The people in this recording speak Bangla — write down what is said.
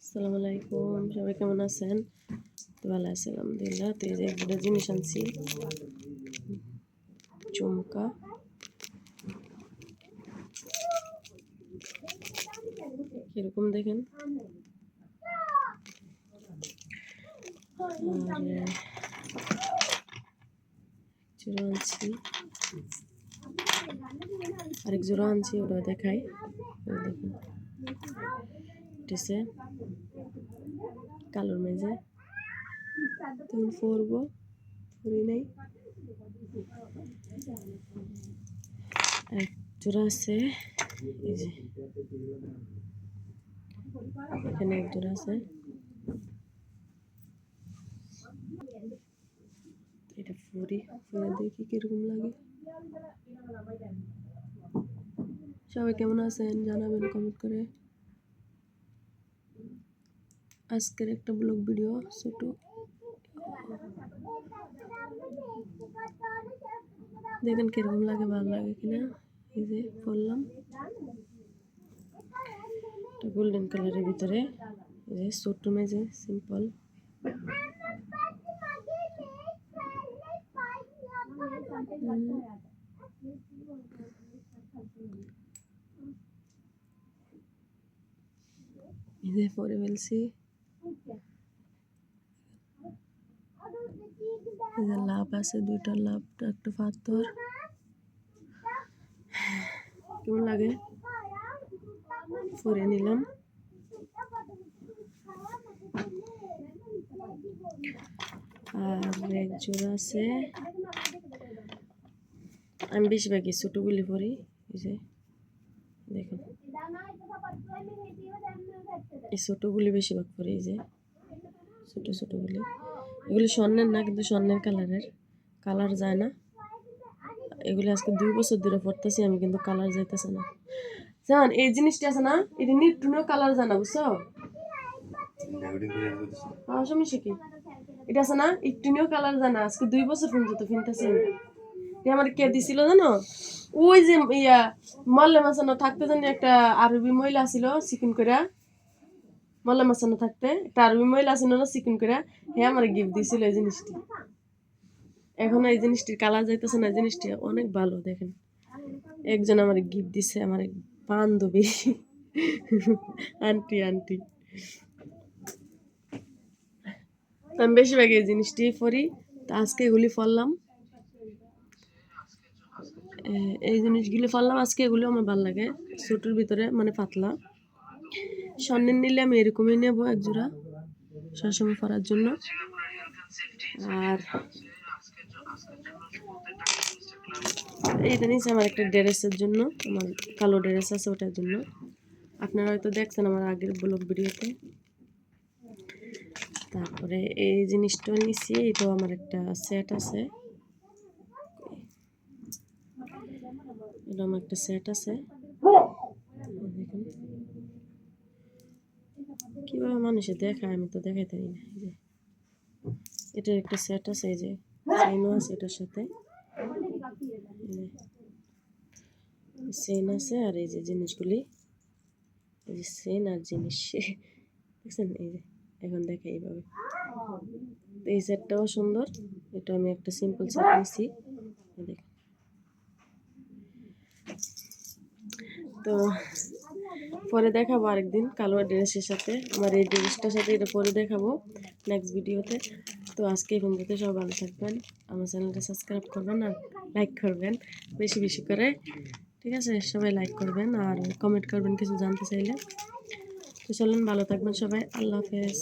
আসসালামু আলাইকুম, সবাই কেমন আছেন? তো ভালো আছি, আলহামদুলিল্লাহ। তো এই যে একটা জিনিস আনছি। চুমকা। কীরকম দেখেন? জোড়া আনছি। আরেক জোড়া আনছি ওটা দেখাই দেখুন উঠেছে কালোর মেজে। তখন পরবো, পরি নাই। এক জোড়া আছে। এই যে। এখানে এক জোড়া আছে। এটা পরি। পরে দেখি কীরকম লাগে? সবাই কেমন আছেন জানাবেন কমেন্ট করে। আজকের একটা ব্লগ ভিডিও ছোট দেখেন কীরকম লাগে, ভালো লাগে কিনা? এই যে পরলাম এটা গোল্ডেন কালারের ভিতরে, এই যে ছোট্ট মেজে সিম্পল এই যে পরে ফেলছি এই যে লাভ আছে দুইটা লাভ একটা পাথর কেমন লাগে পরে নিলাম আর এক জোড়া আছে আমি বেশিরভাগই ছোটোগুলি পরি এই যে দেখুন এই ছোটোগুলি বেশিরভাগ পরি এই যে, ছোটো ছোটোগুলি। এগুলি স্বর্ণের না, কিন্তু স্বর্ণের কালারের। কালার যায় না। এগুলি আজকে দুই বছর ধরে পড়তেছি আমি কিন্তু কালার যাইতেছে না। জান, এই জিনিসটা আছে না, এটা নিটুনেও কালার যায় না বুঝছ? হ্যাঁ সমস্যা কি? এটা আছে না একটুনিও কালার যায় না আজকে দুই বছর ফোন যেত ফিনতেছি আমার কে দিছিল জানো? ওই যে ইয়া মল্লে মাসানো থাকতে জানি একটা আরবি মহিলা ছিল চিকেন করে মল্লে মাসানো থাকতে একটা আরবি মহিলা ছিল না চিকেন করে, হে আমার গিফট দিছিল এই জিনিসটি। এখন এই জিনিসটির কালার যাইতেছে না জিনিসটি অনেক ভালো, দেখেন। একজন আমার গিফট দিছে, আমার বান্ধবী। Aunty aunty. আমি বেশিরভাগ এই জিনিসটি পরি, তো আজকে এগুলি ফললাম এই জিনিসগুলি ফললাম আজকে এগুলো আমার ভালো লাগে, ছোটোর ভিতরে মানে পাতলা। স্বর্ণের নিলে আমি এরকমই নেব এক জোড়া সবসময় পরার জন্য। আর এইটা নিচ্ছে আমার একটা ড্রেসের জন্য, আমার কালো ড্রেস আছে ওটার জন্য। আপনারা হয়তো দেখছেন আমার আগের ব্লগ ভিডিওতে। তারপরে এই জিনিসটা নিচ্ছি এটাও আমার একটা সেট আছে। এরকম একটা সেট আছে। দেখুন কীভাবে মানুষে দেখায় আমি তো দেখাইতে পারি না যে। এটার একটা সেট আছে, এই যে চেনও আছে এটার সাথে। চেন আছে আর এই যে জিনিসগুলি। এই যে চেন আর জিনিস। দেখছেন? এই যে, এখন দেখে এইভাবে। এই সেটটাও সুন্দর। এটা আমি একটা সিম্পল সেট নিছি। দেখেন। তো পরে দেখাবো আরেকদিন কালো ড্রেসের সাথে। আমার এই ড্রেসটার সাথে এটা পরে দেখাবো নেক্সট ভিডিওতে তো আজকে এই বন্ধুতে সব ভালো থাকবেন, আমার চ্যানেলটা সাবস্ক্রাইব করবেন আর লাইক করবেন, বেশি বেশি করে। ঠিক আছে? সবাই লাইক করবেন আর কমেন্ট করবেন কিছু জানতে চাইলে। তো চলুন, ভালো থাকবেন সবাই। আল্লাহ হাফেজ।